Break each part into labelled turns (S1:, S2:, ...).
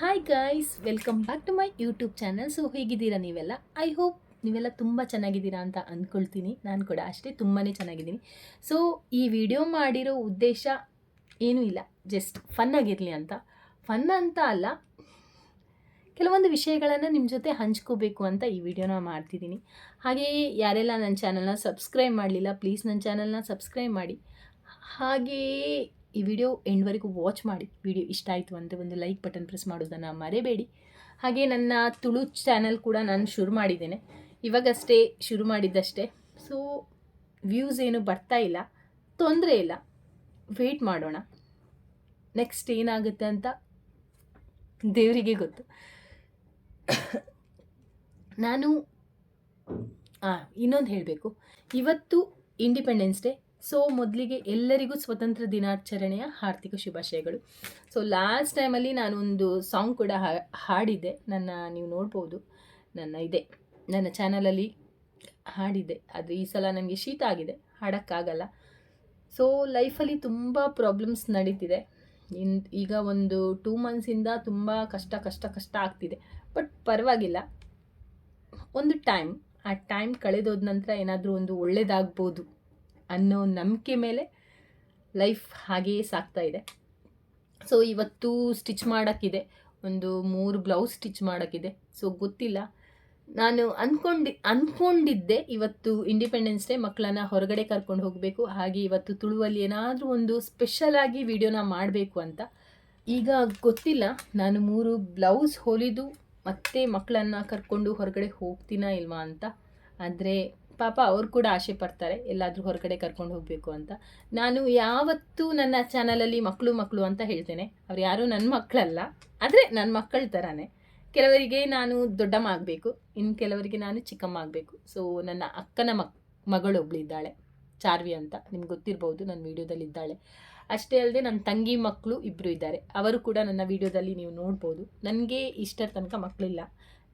S1: Hi guys welcome back to my YouTube channel so ಹೇಗಿದ್ದೀರಾ ನೀವೆಲ್ಲ? I hope ನೀವೆಲ್ಲ ತುಂಬ ಚೆನ್ನಾಗಿದ್ದೀರಾ ಅಂತ ಅಂದ್ಕೊಳ್ತೀನಿ ನಾನು ಕೂಡ ಅಷ್ಟೇ ತುಂಬಾ ಚೆನ್ನಾಗಿದ್ದೀನಿ. ಸೊ ಈ ವಿಡಿಯೋ ಮಾಡಿರೋ ಉದ್ದೇಶ ಏನೂ ಇಲ್ಲ. ಜಸ್ಟ್ ಫನ್ನಾಗಿರಲಿ ಅಂತ. ಫನ್ ಅಂತ ಅಲ್ಲ. ಕೆಲವೊಂದು ವಿಷಯಗಳನ್ನು ನಿಮ್ಮ ಜೊತೆ ಹಂಚ್ಕೋಬೇಕು ಅಂತ ಈ ವಿಡಿಯೋನ ಮಾಡ್ತಿದ್ದೀನಿ. ಹಾಗೆಯೇ ಯಾರೆಲ್ಲ ನನ್ನ ಚಾನಲ್ನ ಸಬ್ಸ್ಕ್ರೈಬ್ ಮಾಡಲಿಲ್ಲ ಪ್ಲೀಸ್ ನನ್ನ ಚಾನಲ್ನ ಸಬ್ಸ್ಕ್ರೈಬ್ ಮಾಡಿ. ಹಾಗೆಯೇ ಈ ವಿಡಿಯೋ ಎಂಡ್ವರೆಗೂ ವಾಚ್ ಮಾಡಿ. ವಿಡಿಯೋ ಇಷ್ಟ ಆಯಿತು ಅಂದರೆ ಒಂದು ಲೈಕ್ ಬಟನ್ ಪ್ರೆಸ್ ಮಾಡೋದನ್ನು ಮರೆಯಬೇಡಿ ಹಾಗೆ ನನ್ನ ತುಳು ಚಾನಲ್ ಕೂಡ ನಾನು ಶುರು ಮಾಡಿದ್ದೇನೆ. ಇವಾಗಷ್ಟೇ ಶುರು ಮಾಡಿದ್ದಷ್ಟೇ. ಸೊ ವ್ಯೂಸ್ ಏನು ಬರ್ತಾ ಇಲ್ಲ. ತೊಂದರೆ ಇಲ್ಲ. ವೆಯ್ಟ್ ಮಾಡೋಣ. ನೆಕ್ಸ್ಟ್ ಏನಾಗುತ್ತೆ ಅಂತ ದೇವರಿಗೆ ಗೊತ್ತು. ನಾನು ಇನ್ನೊಂದು ಹೇಳಬೇಕು. ಇವತ್ತು ಇಂಡಿಪೆಂಡೆನ್ಸ್ ಡೇ ಸೊ ಮೊದಲಿಗೆ ಎಲ್ಲರಿಗೂ ಸ್ವತಂತ್ರ ದಿನಾಚರಣೆಯ ಹಾರ್ದಿಕ ಶುಭಾಶಯಗಳು. ಸೊ ಲಾಸ್ಟ್ ಟೈಮಲ್ಲಿ ನಾನೊಂದು ಸಾಂಗ್ ಕೂಡ ಹಾಡಿದ್ದೆ. ನನ್ನ, ನೀವು ನೋಡ್ಬೋದು. ನನ್ನ ಇದೆ. ನನ್ನ ಚಾನಲಲ್ಲಿ ಹಾಡಿದ್ದೆ. ಅದು ಈ ಸಲ ನನಗೆ ಶೀತ ಆಗಿದೆ. ಹಾಡೋಕ್ಕಾಗಲ್ಲ. ಸೊ ಲೈಫಲ್ಲಿ ತುಂಬ ಪ್ರಾಬ್ಲಮ್ಸ್ ನಡೀತಿದೆ. ಇನ್, ಈಗ ಒಂದು ಟೂ ಮಂತ್ಸಿಂದ ತುಂಬ ಕಷ್ಟ ಕಷ್ಟ ಕಷ್ಟ ಆಗ್ತಿದೆ. ಬಟ್ ಪರವಾಗಿಲ್ಲ. ಒಂದು ಟೈಮ್ ಆ ಟೈಮ್ ಕಳೆದೋದ ನಂತರ ಏನಾದರೂ ಒಂದು ಒಳ್ಳೇದಾಗ್ಬೋದು. ಅನ್ನೋ ನಂಬಿಕೆ ಮೇಲೆ ಲೈಫ್ ಹಾಗೆಯೇ ಸಾಗ್ತಾ ಇದೆ. ಸೊ ಇವತ್ತು ಸ್ಟಿಚ್ ಮಾಡೋಕ್ಕಿದೆ. ಒಂದು ಮೂರು ಬ್ಲೌಸ್ ಸ್ಟಿಚ್ ಮಾಡೋಕ್ಕಿದೆ. ಸೊ ಗೊತ್ತಿಲ್ಲ. ನಾನು ಅಂದ್ಕೊಂಡು ಅಂದ್ಕೊಂಡಿದ್ದೆ ಇವತ್ತು ಇಂಡಿಪೆಂಡೆನ್ಸ್ ಡೇ ಮಕ್ಕಳನ್ನ ಹೊರಗಡೆ ಕರ್ಕೊಂಡು ಹೋಗಬೇಕು. ಹಾಗೆ ಇವತ್ತು ತುಳುವಲ್ಲಿ ಏನಾದರೂ ಒಂದು ಸ್ಪೆಷಲ್ ಆಗಿ ವಿಡಿಯೋನ ಮಾಡಬೇಕು ಅಂತ. ಈಗ ಗೊತ್ತಿಲ್ಲ. ನಾನು ಮೂರು ಬ್ಲೌಸ್ ಹೊಲಿದು ಮತ್ತೆ ಮಕ್ಕಳನ್ನ ಕರ್ಕೊಂಡು ಹೊರಗಡೆ ಹೋಗ್ತೀನಾ ಇಲ್ವಾ ಅಂತ. ಆದರೆ ಪಾಪ ಅವ್ರು ಕೂಡ ಆಸೆ ಪಡ್ತಾರೆ, ಎಲ್ಲಾದರೂ ಹೊರಗಡೆ ಕರ್ಕೊಂಡು ಹೋಗಬೇಕು ಅಂತ. ನಾನು ಯಾವತ್ತೂ ನನ್ನ ಚಾನಲಲ್ಲಿ ಮಕ್ಕಳು ಮಕ್ಕಳು ಅಂತ ಹೇಳ್ತೇನೆ. ಅವ್ರು ಯಾರೂ ನನ್ನ ಮಕ್ಕಳಲ್ಲ ಆದರೆ ನನ್ನ ಮಕ್ಕಳ ಥರನೇ ಕೆಲವರಿಗೆ ನಾನು ದೊಡ್ಡಮ್ಮ ಆಗಬೇಕು ಇನ್ನು ಕೆಲವರಿಗೆ ನಾನು ಚಿಕ್ಕಮ್ಮ ಆಗಬೇಕು ಸೊ ನನ್ನ ಅಕ್ಕನ ಮಕ್ ಮಗಳೊಬ್ಳಿದ್ದಾಳೆ ಚಾರ್ವಿ ಅಂತ. ನಿಮ್ಗೆ ಗೊತ್ತಿರ್ಬೋದು ನನ್ನ ವೀಡಿಯೋದಲ್ಲಿ ಇದ್ದಾಳೆ. ಅಷ್ಟೇ ಅಲ್ಲದೆ ನನ್ನ ತಂಗಿ ಮಕ್ಕಳು ಇಬ್ಬರು ಇದ್ದಾರೆ. ಅವರು ಕೂಡ ನನ್ನ ವೀಡಿಯೋದಲ್ಲಿ ನೀವು ನೋಡ್ಬೋದು. ನನಗೆ ಇಷ್ಟರ ತನಕ ಮಕ್ಕಳಿಲ್ಲ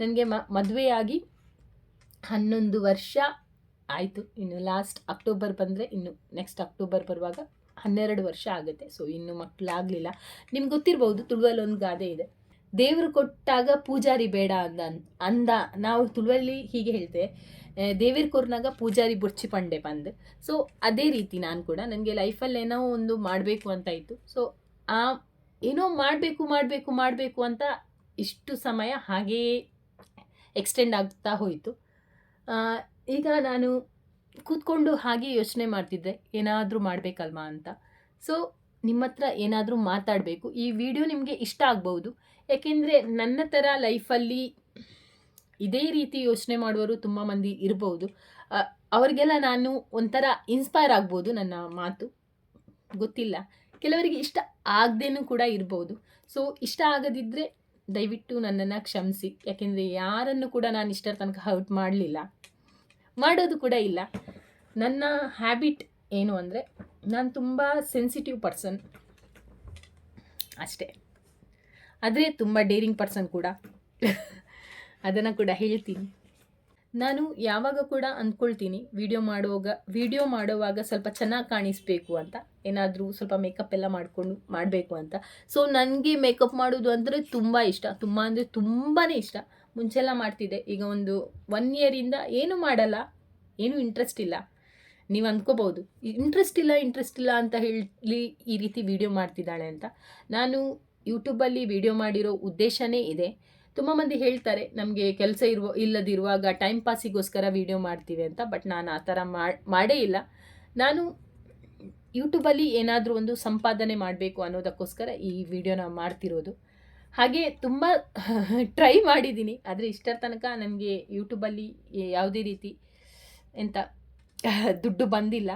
S1: ನನಗೆ ಮ, ಮದುವೆಯಾಗಿ ಹನ್ನೊಂದು ವರ್ಷ ಆಯಿತು. ಇನ್ನು ಲಾಸ್ಟ್ ಅಕ್ಟೋಬರ್ ಬಂದರೆ ಇನ್ನು ನೆಕ್ಸ್ಟ್ ಅಕ್ಟೋಬರ್ ಬರುವಾಗ ಹನ್ನೆರಡು ವರ್ಷ ಆಗುತ್ತೆ. ಸೊ ಇನ್ನು ಮಕ್ಕಳಾಗಲಿಲ್ಲ ನಿಮ್ಗೆ ಗೊತ್ತಿರ್ಬೋದು, ತುಳುವಲ್ಲಿ ಒಂದು ಗಾದೆ ಇದೆ. ದೇವರು ಕೊಟ್ಟಾಗ ಪೂಜಾರಿ ಬೇಡ ಅಂದ ಅಂದ. ನಾವು ತುಳುವಲ್ಲಿ ಹೀಗೆ ಹೇಳ್ತೇವೆ ದೇವಿರ್ ಕೊರ್ನಾಗ ಪೂಜಾರಿ ಬುರ್ಚಿ ಪಂಡೆ ಬಂದು. ಸೊ ಅದೇ ರೀತಿ ನಾನು ಕೂಡ, ನನಗೆ ಲೈಫಲ್ಲಿ ಏನೋ ಒಂದು ಮಾಡಬೇಕು ಅಂತ ಇತ್ತು. ಸೊ ಆ ಏನೋ ಮಾಡಬೇಕು ಮಾಡಬೇಕು ಮಾಡಬೇಕು ಅಂತ ಇಷ್ಟು ಸಮಯ ಹಾಗೆಯೇ ಎಕ್ಸ್ಟೆಂಡ್ ಆಗ್ತಾ ಹೋಯಿತು. ಈಗ ನಾನು ಕೂತ್ಕೊಂಡು ಹಾಗೆ ಯೋಚನೆ ಮಾಡ್ತಿದ್ದೆ, ಏನಾದರೂ ಮಾಡಬೇಕಲ್ವಾ ಅಂತ. ಸೊ ನಿಮ್ಮ ಹತ್ರ ಏನಾದರೂ ಮಾತಾಡಬೇಕು. ಈ ವಿಡಿಯೋ ನಿಮಗೆ ಇಷ್ಟ ಆಗ್ಬೋದು ಯಾಕೆಂದರೆ ನನ್ನ ಥರ ಲೈಫಲ್ಲಿ ಇದೇ ರೀತಿ ಯೋಚನೆ ಮಾಡುವವರು ತುಂಬ ಮಂದಿ ಇರ್ಬೋದು ಅವರಿಗೆಲ್ಲ ನಾನು ಒಂಥರ ಇನ್ಸ್ಪೈರ್ ಆಗ್ಬೋದು ನನ್ನ ಮಾತು. ಗೊತ್ತಿಲ್ಲ. ಕೆಲವರಿಗೆ ಇಷ್ಟ ಆಗದೇನೂ ಕೂಡ ಇರ್ಬೋದು ಸೊ ಇಷ್ಟ ಆಗದಿದ್ದರೆ ದಯವಿಟ್ಟು ನನ್ನನ್ನು ಕ್ಷಮಿಸಿ. ಯಾಕೆಂದರೆ ಯಾರನ್ನು ಕೂಡ ನಾನು ಇಷ್ಟರ ತನಕ ಹರ್ಟ್ ಮಾಡಲಿಲ್ಲ. ಮಾಡೋದು ಕೂಡ ಇಲ್ಲ. ನನ್ನ ಹ್ಯಾಬಿಟ್ ಏನು ಅಂದರೆ, ನಾನು ತುಂಬ ಸೆನ್ಸಿಟಿವ್ ಪರ್ಸನ್ ಅಷ್ಟೇ. ಆದರೆ ತುಂಬ ಡೇರಿಂಗ್ ಪರ್ಸನ್ ಕೂಡ. ಅದನ್ನು ಕೂಡ ಹೇಳ್ತೀನಿ. ನಾನು ಯಾವಾಗ ಕೂಡ ಅಂದ್ಕೊಳ್ತೀನಿ ವಿಡಿಯೋ ಮಾಡುವಾಗ ವಿಡಿಯೋ ಮಾಡುವಾಗ ಸ್ವಲ್ಪ ಚೆನ್ನಾಗಿ ಕಾಣಿಸ್ಬೇಕು ಅಂತ. ಏನಾದರೂ ಸ್ವಲ್ಪ ಮೇಕಪ್ ಎಲ್ಲ ಮಾಡಿಕೊಂಡು, ಮಾಡಬೇಕು ಅಂತ. ಸೊ ನನಗೆ ಮೇಕಪ್ ಮಾಡೋದು ಅಂದರೆ ತುಂಬ ಇಷ್ಟ. ತುಂಬ ಅಂದರೆ ತುಂಬಾ ಇಷ್ಟ. ಮುಂಚೆಲ್ಲ ಮಾಡ್ತಿದ್ದೆ. ಈಗ ಒಂದು ಒನ್ ಇಯರಿಂದ ಏನು ಮಾಡಲ್ಲ, ಏನೂ ಇಂಟ್ರೆಸ್ಟ್ ಇಲ್ಲ. ನೀವು ಅಂದ್ಕೋಬೋದು ಇಂಟ್ರೆಸ್ಟ್ ಇಲ್ಲ ಇಂಟ್ರೆಸ್ಟ್ ಇಲ್ಲ ಅಂತ ಹೇಳಿ ಈ ರೀತಿ ವಿಡಿಯೋ ಮಾಡ್ತಿದ್ದಾಳೆ ಅಂತ. ನಾನು ಯೂಟ್ಯೂಬಲ್ಲಿ ವಿಡಿಯೋ ಮಾಡಿರೋ ಉದ್ದೇಶನೇ ಇದೆ. ತುಂಬ ಮಂದಿ ಹೇಳ್ತಾರೆ, ನಮಗೆ ಕೆಲಸ ಇರುವ, ಇಲ್ಲದಿರುವಾಗ ಟೈಮ್ ಪಾಸಿಗೋಸ್ಕರ ವಿಡಿಯೋ ಮಾಡ್ತೀವಿ ಅಂತ. ಬಟ್ ನಾನು ಆ ಥರ ಮಾಡ್- ಇಲ್ಲ. ನಾನು ಯೂಟ್ಯೂಬಲ್ಲಿ ಏನಾದರೂ ಒಂದು ಸಂಪಾದನೆ ಮಾಡಬೇಕು ಅನ್ನೋದಕ್ಕೋಸ್ಕರ ಈ ವಿಡಿಯೋನ ಮಾಡ್ತಿರೋದು. ಹಾಗೆ ತುಂಬ ಟ್ರೈ ಮಾಡಿದ್ದೀನಿ ಆದರೆ ಇಷ್ಟರ ತನಕ ನನಗೆ ಯೂಟ್ಯೂಬಲ್ಲಿ ಯಾವುದೇ ರೀತಿ ಎಂತ ದುಡ್ಡು ಬಂದಿಲ್ಲ.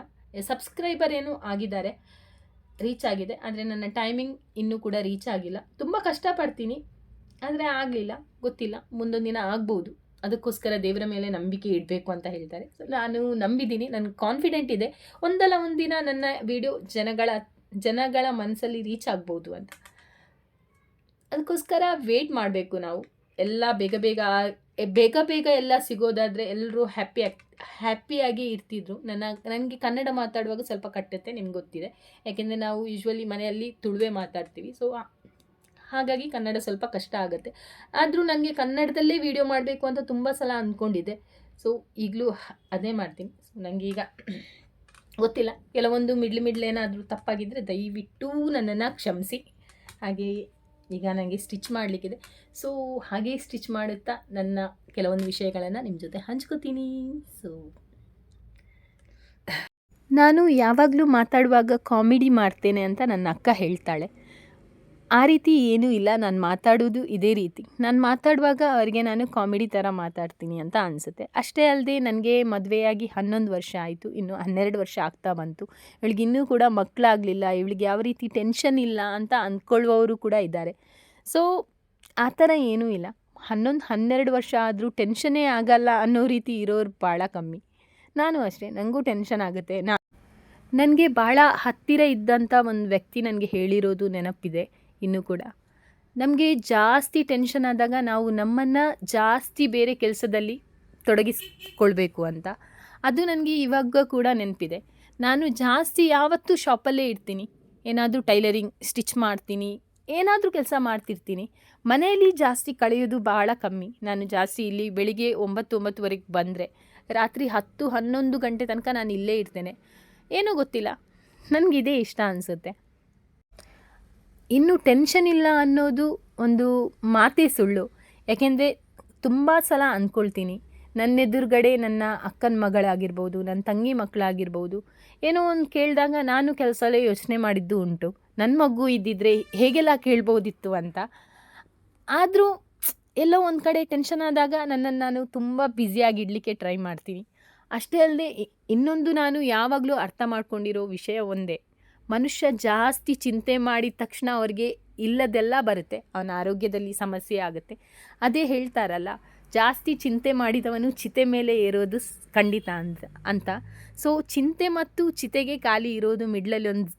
S1: ಸಬ್ಸ್ಕ್ರೈಬರ್ ಏನು ಆಗಿದ್ದಾರೆ. ರೀಚ್ ಆಗಿದೆ. ಆದರೆ ನನ್ನ ಟೈಮಿಂಗ್ ಇನ್ನೂ ಕೂಡ ರೀಚ್ ಆಗಿಲ್ಲ. ತುಂಬ ಕಷ್ಟಪಡ್ತೀನಿ. ಆದರೆ ಆಗಲಿಲ್ಲ. ಗೊತ್ತಿಲ್ಲ. ಮುಂದೊಂದು ದಿನ ಆಗ್ಬೋದು. ಅದಕ್ಕೋಸ್ಕರ ದೇವರ ಮೇಲೆ ನಂಬಿಕೆ ಇಡಬೇಕು ಅಂತ ಹೇಳ್ತಾರೆ. ಸೊ ನಾನು ನಂಬಿದ್ದೀನಿ ನನಗೆ ಕಾನ್ಫಿಡೆಂಟ್ ಇದೆ. ಒಂದಲ್ಲ ಒಂದಿನ ನನ್ನ ವಿಡಿಯೋ ಜನಗಳ ಜನಗಳ ಮನಸ್ಸಲ್ಲಿ ರೀಚ್ ಆಗ್ಬೋದು ಅಂತ. ಅದಕ್ಕೋಸ್ಕರ ವೇಟ್ ಮಾಡಬೇಕು ನಾವು. ಎಲ್ಲ ಬೇಗ ಬೇಗ ಬೇಗ ಬೇಗ ಎಲ್ಲ ಸಿಗೋದಾದರೆ ಎಲ್ಲರೂ ಹ್ಯಾಪಿ ಆಗಿ ಹ್ಯಾಪಿಯಾಗಿ ಇರ್ತಿದ್ರು. ನನ್ನ, ನನಗೆ ಕನ್ನಡ ಮಾತಾಡುವಾಗ ಸ್ವಲ್ಪ ಕಟ್ಟುತ್ತೆ, ನಿಮ್ಗೆ ಗೊತ್ತಿದೆ. ಯಾಕೆಂದರೆ ನಾವು ಯೂಶ್ವಲಿ ಮನೆಯಲ್ಲಿ ತುಳುವೆ ಮಾತಾಡ್ತೀವಿ. ಸೊ ಹಾಗಾಗಿ ಕನ್ನಡ ಸ್ವಲ್ಪ ಕಷ್ಟ ಆಗುತ್ತೆ. ಆದರೂ ನನಗೆ ಕನ್ನಡದಲ್ಲೇ ವೀಡಿಯೋ ಮಾಡಬೇಕು ಅಂತ ತುಂಬ ಸಲ ಅಂದ್ಕೊಂಡಿದ್ದೆ ಸೊ ಈಗಲೂ ಅದೇ ಮಾಡ್ತೀನಿ. ಸೊ ನನಗೀಗ ಗೊತ್ತಿಲ್ಲ. ಕೆಲವೊಂದು ಮಿಡ್ಲ್ ಮಿಡ್ಲ್ ಏನಾದರೂ ತಪ್ಪಾಗಿದ್ದರೆ ದಯವಿಟ್ಟು ನನ್ನನ್ನು ಕ್ಷಮಿಸಿ. ಹಾಗೆ ಈಗ ನನಗೆ ಸ್ಟಿಚ್ ಮಾಡಲಿಕ್ಕಿದೆ. ಸೊ ಹಾಗೆ ಸ್ಟಿಚ್ ಮಾಡುತ್ತಾ ನನ್ನ ಕೆಲವೊಂದು ವಿಷಯಗಳನ್ನು ನಿಮ್ಮ ಜೊತೆ ಹಂಚ್ಕೋತೀನಿ. ಸೊ ನಾನು ಯಾವಾಗಲೂ ಮಾತಾಡುವಾಗ ಕಾಮಿಡಿ ಮಾಡ್ತೇನೆ ಅಂತ ನನ್ನ ಅಕ್ಕ ಹೇಳ್ತಾಳೆ. ಆ ರೀತಿ ಏನೂ ಇಲ್ಲ. ನಾನು ಮಾತಾಡೋದು ಇದೇ ರೀತಿ. ನಾನು ಮಾತಾಡುವಾಗ ಅವರಿಗೆ ನಾನು ಕಾಮಿಡಿ ಥರ ಮಾತಾಡ್ತೀನಿ ಅಂತ ಅನಿಸುತ್ತೆ. ಅಷ್ಟೇ ಅಲ್ಲದೆ ನನಗೆ ಮದುವೆಯಾಗಿ ಹನ್ನೊಂದು ವರ್ಷ ಆಯಿತು. ಇನ್ನು ಹನ್ನೆರಡು ವರ್ಷ ಆಗ್ತಾ ಬಂತು. ಇವಳಿಗೆ ಇನ್ನೂ ಕೂಡ ಮಕ್ಕಳಾಗಲಿಲ್ಲ ಇವಳಿಗೆ ಯಾವ ರೀತಿ ಟೆನ್ಷನ್ ಇಲ್ಲ ಅಂತ ಅಂದ್ಕೊಳ್ಳುವವರು ಕೂಡ ಇದ್ದಾರೆ. ಸೊ ಆ ಥರ ಏನೂ ಇಲ್ಲ. ಹನ್ನೊಂದು, ಹನ್ನೆರಡು ವರ್ಷ ಆದರೂ ಟೆನ್ಷನ್ನೇ ಆಗಲ್ಲ ಅನ್ನೋ ರೀತಿ ಇರೋರು ಭಾಳ ಕಮ್ಮಿ. ನಾನು ಅಷ್ಟೇ. ನನಗೂ ಟೆನ್ಷನ್ ಆಗುತ್ತೆ. ನಾ ನನಗೆ ಭಾಳ ಹತ್ತಿರ ಇದ್ದಂಥ ಒಂದು ವ್ಯಕ್ತಿ ನನಗೆ ಹೇಳಿರೋದು ನೆನಪಿದೆ. ಇನ್ನೂ ಕೂಡ. ನಮಗೆ ಜಾಸ್ತಿ ಟೆನ್ಷನ್ ಆದಾಗ ನಾವು ನಮ್ಮನ್ನು ಜಾಸ್ತಿ ಬೇರೆ ಕೆಲಸದಲ್ಲಿ ತೊಡಗಿಸ್ಕೊಳ್ಬೇಕು ಅಂತ. ಅದು ನನಗೆ ಇವಾಗ ಕೂಡ ನೆನಪಿದೆ. ನಾನು ಜಾಸ್ತಿ ಯಾವತ್ತೂ ಶಾಪಲ್ಲೇ ಇರ್ತೀನಿ. ಏನಾದರೂ ಟೈಲರಿಂಗ್ ಸ್ಟಿಚ್ ಮಾಡ್ತೀನಿ. ಏನಾದರೂ ಕೆಲಸ ಮಾಡ್ತಿರ್ತೀನಿ. ಮನೆಯಲ್ಲಿ ಜಾಸ್ತಿ ಕಳೆಯೋದು ಬಹಳ ಕಮ್ಮಿ. ನಾನು ಜಾಸ್ತಿ ಇಲ್ಲಿ ಬೆಳಿಗ್ಗೆ ಒಂಬತ್ತು ಒಂಬತ್ತುವರೆಗೆ ಬಂದರೆ ರಾತ್ರಿ ಹತ್ತು ಹನ್ನೊಂದು ಗಂಟೆ ತನಕ ನಾನು ಇಲ್ಲೇ ಇರ್ತೇನೆ. ಏನೂ ಗೊತ್ತಿಲ್ಲ. ನನಗಿದೇ ಇಷ್ಟ ಅನಿಸುತ್ತೆ. ಇನ್ನು ಟೆನ್ಷನ್ ಇಲ್ಲ ಅನ್ನೋದು ಒಂದು ಮಾತೇ ಸುಳ್ಳು. ಯಾಕೆಂದರೆ ತುಂಬ ಸಲ ಅಂದ್ಕೊಳ್ತೀನಿ ನನ್ನ ಎದುರುಗಡೆ ನನ್ನ ಅಕ್ಕನ ಮಗಳಾಗಿರ್ಬೋದು ನನ್ನ ತಂಗಿ ಮಕ್ಕಳಾಗಿರ್ಬೋದು ಏನೋ ಒಂದು ಕೇಳಿದಾಗ ನಾನು ಎಲ್ಲ ಯೋಚನೆ ಮಾಡಿದ್ದು ಉಂಟು. ನನ್ನ ಮಗು ಇದ್ದಿದ್ರೆ ಹೇಗೆಲ್ಲ ಕೇಳ್ಬೋದಿತ್ತು ಅಂತ. ಆದರೂ ಎಲ್ಲೋ ಒಂದು ಕಡೆ ಟೆನ್ಷನ್ ಆದಾಗ ನನ್ನನ್ನು ನಾನು ತುಂಬ ಬ್ಯುಸಿಯಾಗಿಡಲಿಕ್ಕೆ ಟ್ರೈ ಮಾಡ್ತೀನಿ. ಅಷ್ಟೇ ಅಲ್ಲದೆ ಇನ್ನೊಂದು ನಾನು ಯಾವಾಗಲೂ ಅರ್ಥ ಮಾಡ್ಕೊಂಡಿರೋ ವಿಷಯ ಒಂದೇ. ಮನುಷ್ಯ ಜಾಸ್ತಿ ಚಿಂತೆ ಮಾಡಿದ ತಕ್ಷಣ ಅವ್ರಿಗೆ ಇಲ್ಲದೆಲ್ಲ ಬರುತ್ತೆ. ಅವನ ಆರೋಗ್ಯದಲ್ಲಿ ಸಮಸ್ಯೆ ಆಗುತ್ತೆ. ಅದೇ ಹೇಳ್ತಾರಲ್ಲ, ಜಾಸ್ತಿ ಚಿಂತೆ ಮಾಡಿದವನು ಚಿತೆ ಮೇಲೆ ಏರೋದು ಖಂಡಿತ ಅಂತ ಅಂತ. ಸೊ ಚಿಂತೆ ಮತ್ತು ಚಿತೆಗೆ ಖಾಲಿ ಇರೋದು ಮಿಡ್ಲಲ್ಲಿ ಒಂದು